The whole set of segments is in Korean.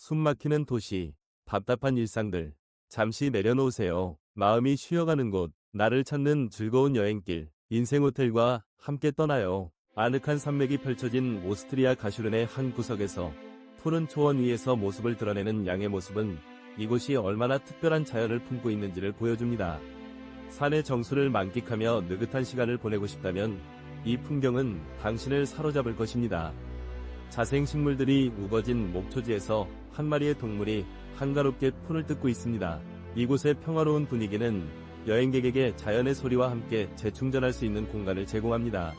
숨막히는 도시, 답답한 일상들. 잠시 내려놓으세요. 마음이 쉬어가는 곳, 나를 찾는 즐거운 여행길, 인생 호텔과 함께 떠나요. 아늑한 산맥이 펼쳐진 오스트리아 가슈른의 한 구석에서 푸른 초원 위에서 모습을 드러내는 양의 모습은 이곳이 얼마나 특별한 자연을 품고 있는지를 보여줍니다. 산의 정수를 만끽하며 느긋한 시간을 보내고 싶다면 이 풍경은 당신을 사로잡을 것입니다. 자생식물들이 우거진 목초지에서 한 마리의 동물이 한가롭게 풀을 뜯고 있습니다. 이곳의 평화로운 분위기는 여행객에게 자연의 소리와 함께 재충전할 수 있는 공간을 제공합니다.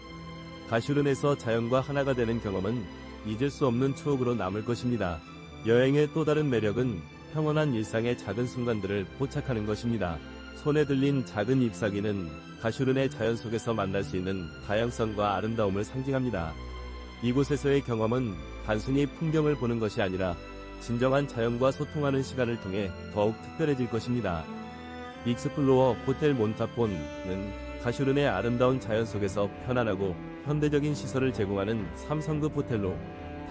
가슈른에서 자연과 하나가 되는 경험은 잊을 수 없는 추억으로 남을 것입니다. 여행의 또 다른 매력은 평온한 일상의 작은 순간들을 포착하는 것입니다. 손에 들린 작은 잎사귀는 가슈른의 자연 속에서 만날 수 있는 다양성과 아름다움을 상징합니다. 이곳에서의 경험은 단순히 풍경을 보는 것이 아니라 진정한 자연과 소통하는 시간을 통해 더욱 특별해질 것입니다. 익스플로어 호텔 몬타폰은 가슈른의 아름다운 자연 속에서 편안하고 현대적인 시설을 제공하는 3성급 호텔로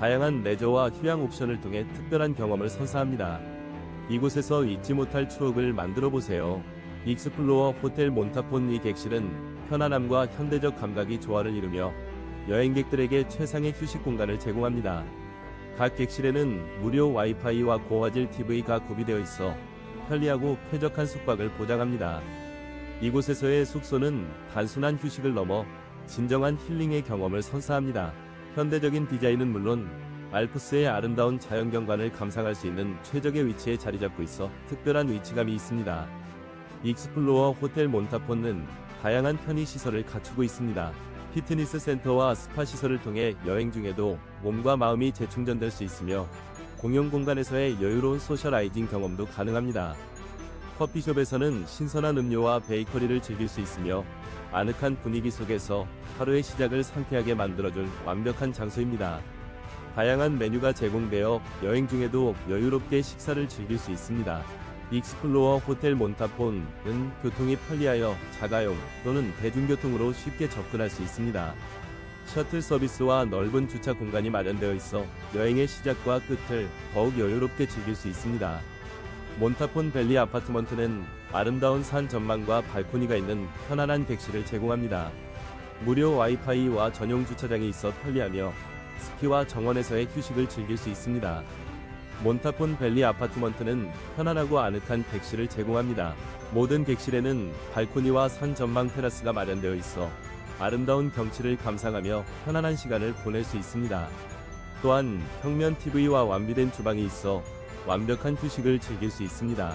다양한 레저와 휴양 옵션을 통해 특별한 경험을 선사합니다. 이곳에서 잊지 못할 추억을 만들어 보세요. 익스플로어 호텔 몬타폰 이 객실은 편안함과 현대적 감각이 조화를 이루며 여행객들에게 최상의 휴식 공간을 제공합니다. 각 객실에는 무료 와이파이와 고화질 TV가 구비되어 있어 편리하고 쾌적한 숙박을 보장합니다. 이곳에서의 숙소는 단순한 휴식을 넘어 진정한 힐링의 경험을 선사합니다. 현대적인 디자인은 물론 알프스의 아름다운 자연 경관을 감상할 수 있는 최적의 위치에 자리 잡고 있어 특별한 위치감이 있습니다. 익스플로어 호텔 몬타폰은 다양한 편의 시설을 갖추고 있습니다. 피트니스 센터와 스파 시설을 통해 여행 중에도 몸과 마음이 재충전될 수 있으며 공용 공간에서의 여유로운 소셜아이징 경험도 가능합니다. 커피숍에서는 신선한 음료와 베이커리를 즐길 수 있으며 아늑한 분위기 속에서 하루의 시작을 상쾌하게 만들어줄 완벽한 장소입니다. 다양한 메뉴가 제공되어 여행 중에도 여유롭게 식사를 즐길 수 있습니다. 익스플로어 호텔 몬타폰은 교통이 편리하여 자가용 또는 대중교통으로 쉽게 접근할 수 있습니다. 셔틀 서비스와 넓은 주차 공간이 마련되어 있어 여행의 시작과 끝을 더욱 여유롭게 즐길 수 있습니다. 몬타폰 밸리 아파트먼트는 아름다운 산 전망과 발코니가 있는 편안한 객실을 제공합니다. 무료 와이파이와 전용 주차장이 있어 편리하며 스키와 정원에서의 휴식을 즐길 수 있습니다. 몬타폰 밸리 아파트먼트는 편안하고 아늑한 객실을 제공합니다. 모든 객실에는 발코니와 산 전망 테라스가 마련되어 있어 아름다운 경치를 감상하며 편안한 시간을 보낼 수 있습니다. 또한 평면 TV와 완비된 주방이 있어 완벽한 휴식을 즐길 수 있습니다.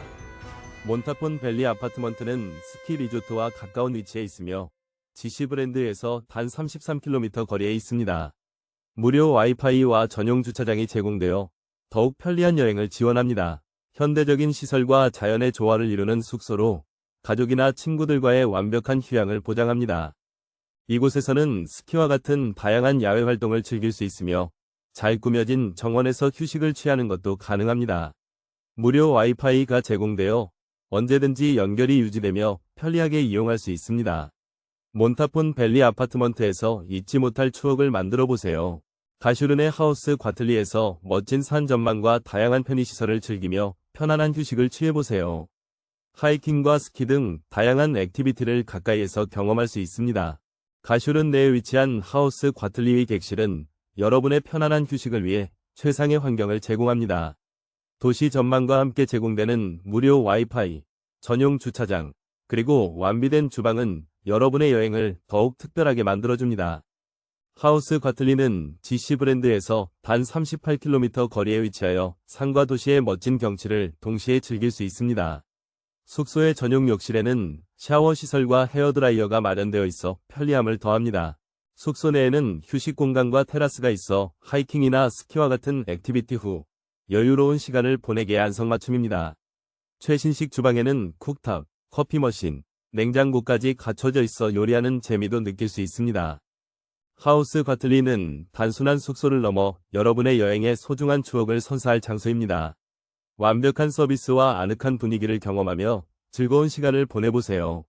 몬타폰 밸리 아파트먼트는 스키 리조트와 가까운 위치에 있으며 GC 브랜드에서 단 33km 거리에 있습니다. 무료 와이파이와 전용 주차장이 제공되어 더욱 편리한 여행을 지원합니다. 현대적인 시설과 자연의 조화를 이루는 숙소로 가족이나 친구들과의 완벽한 휴양을 보장합니다. 이곳에서는 스키와 같은 다양한 야외 활동을 즐길 수 있으며 잘 꾸며진 정원에서 휴식을 취하는 것도 가능합니다. 무료 와이파이가 제공되어 언제든지 연결이 유지되며 편리하게 이용할 수 있습니다. 몬타폰 밸리 아파트먼트에서 잊지 못할 추억을 만들어 보세요. 가슈른의 하우스 과틀리에서 멋진 산 전망과 다양한 편의시설을 즐기며 편안한 휴식을 취해보세요. 하이킹과 스키 등 다양한 액티비티를 가까이에서 경험할 수 있습니다. 가슈른 내에 위치한 하우스 과틀리의 객실은 여러분의 편안한 휴식을 위해 최상의 환경을 제공합니다. 도시 전망과 함께 제공되는 무료 와이파이, 전용 주차장, 그리고 완비된 주방은 여러분의 여행을 더욱 특별하게 만들어줍니다. 하우스 과틀리는 GC 브랜드에서 단 38km 거리에 위치하여 산과 도시의 멋진 경치를 동시에 즐길 수 있습니다. 숙소의 전용 욕실에는 샤워 시설과 헤어드라이어가 마련되어 있어 편리함을 더합니다. 숙소 내에는 휴식 공간과 테라스가 있어 하이킹이나 스키와 같은 액티비티 후 여유로운 시간을 보내기에 안성맞춤입니다. 최신식 주방에는 쿡탑, 커피 머신, 냉장고까지 갖춰져 있어 요리하는 재미도 느낄 수 있습니다. 하우스 과틀리는 단순한 숙소를 넘어 여러분의 여행의 소중한 추억을 선사할 장소입니다. 완벽한 서비스와 아늑한 분위기를 경험하며 즐거운 시간을 보내보세요.